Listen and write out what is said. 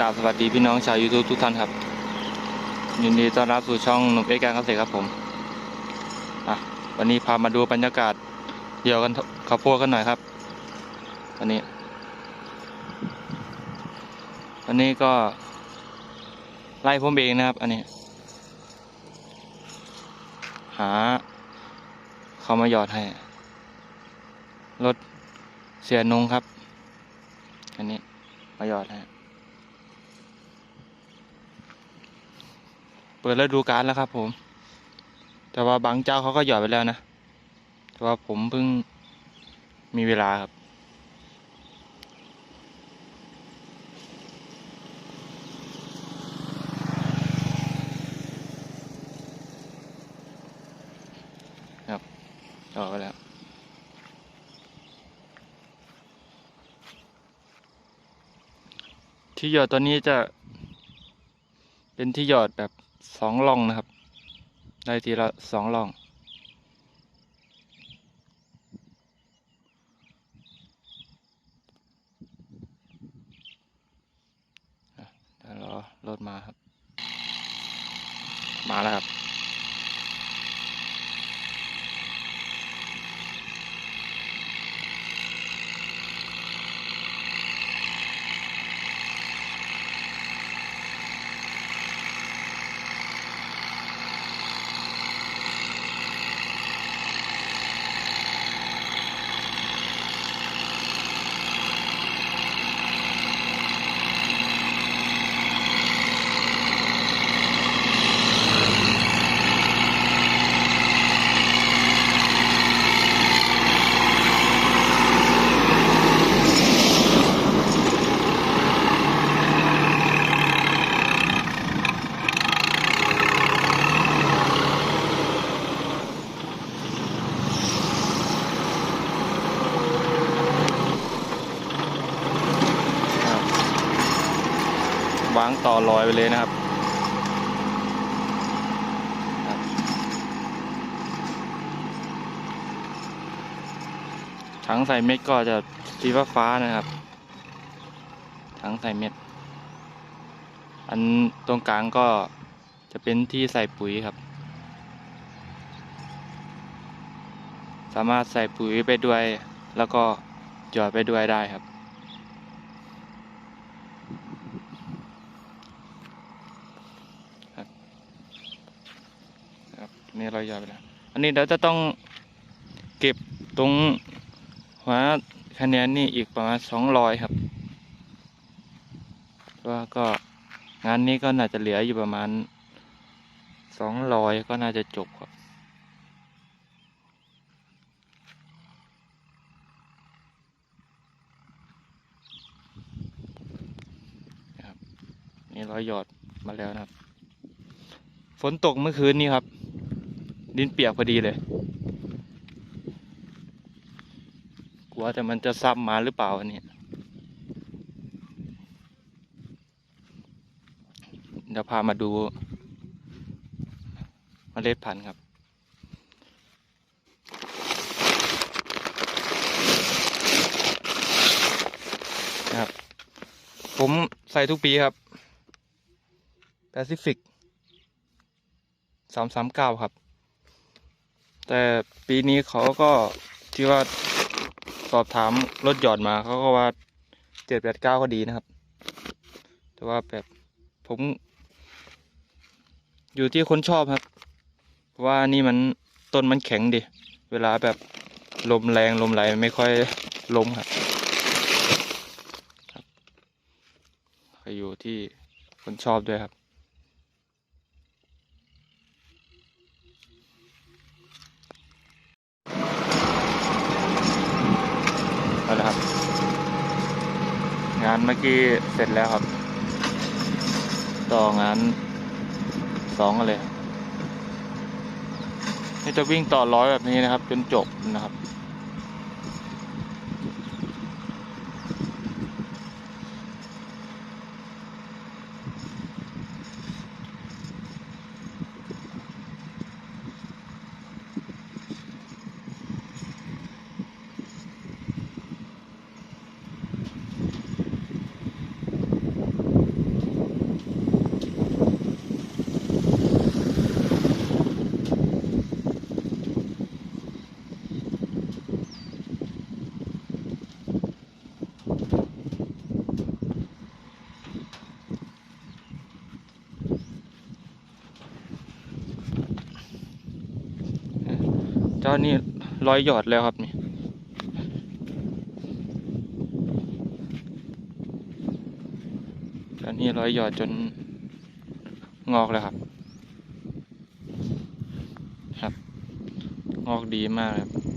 กราบสวัสดีพี่น้องชาว YouTube ทุกท่านครับยินดีต้อนรับสู่ช่องหนุ่มเอกการเกษตรครับผมอะวันนี้พามาดูบรรยากาศเดี่ยวกันข้าวโพดกันหน่อยครับวันนี้ วันนี้ก็ไล่ผมเองนะครับ อันนี้ หา เขามาหยอดให้รถเสียนงครับ อันนี้มาหยอดให้ เปิดฤดูกาลแล้วครับ ผม แต่ว่าบางเจ้าเขาก็หยอดไปแล้วนะ แต่ว่าผมเพิ่งมีเวลาครับครับหยอดไปแล้วที่หยอดตัวนี้จะเป็นที่หยอดแบบ สองล่องนะครับ ได้ทีละสองล่อง เดี๋ยวรอรถมาครับ มาแล้วครับครับ วางต่อลอยไปเลยนะครับถังใส่เม็ดก็จะสีฟ้าฟ้านะครับถังใส่เม็ด อันตรงกลางก็จะเป็นที่ใส่ปุ๋ยครับ สามารถใส่ปุ๋ยไปด้วย แล้วก็หยอดไปด้วยได้ครับ ค รับนี่เราหยอดไปแล้ว อันนี้เดี๋ยวจะต้องเก็บตรงหัวคะแนนนี่อีกประมาณสองรอยครับว่าก็งานนี้ก็น่าจะเหลืออยู่ประมาณสองรอยก็น่าจะจบครับนะครับนี่ร้อยหยอดมาแล้วนะครับ ฝนตกเมื่อคืนนี้ครับ ดินเปียกพอดีเลย กลัวแต่มันจะซ้ำมาหรือเปล่าอันนี้เดี๋ยวพามาดูเมล็ดพันธุ์ครับ นะครับ ผมใส่ทุกปีครับแปซิฟิกสามสามเก้าครับ แต่ปีนี้เขาก็ที่ว่าสอบถามรถหยอดมาเขาก็ว่าเจ็ดแปดเก้าก็ดีนะครับ แต่ว่าแบบผม อยู่ที่คนชอบครับ เพราะว่านี่มันต้นมันแข็งดิ เวลาแบบลมแรงลมไหลไม่ค่อยล้มครับก็อยู่ที่คนชอบด้วยครับ เอาละครับ งานเมื่อกี้เสร็จแล้วครับ ต่องานสองกันเลยนี่จะวิ่งต่อร้อยแบบนี้นะครับ จนจบนะครับ เจ้านี่ร้อยหยอดแล้วครับนี่เจ้านี่ร้อยหยอดจนงอกแล้วครับ ครับ งอกดีมากครับ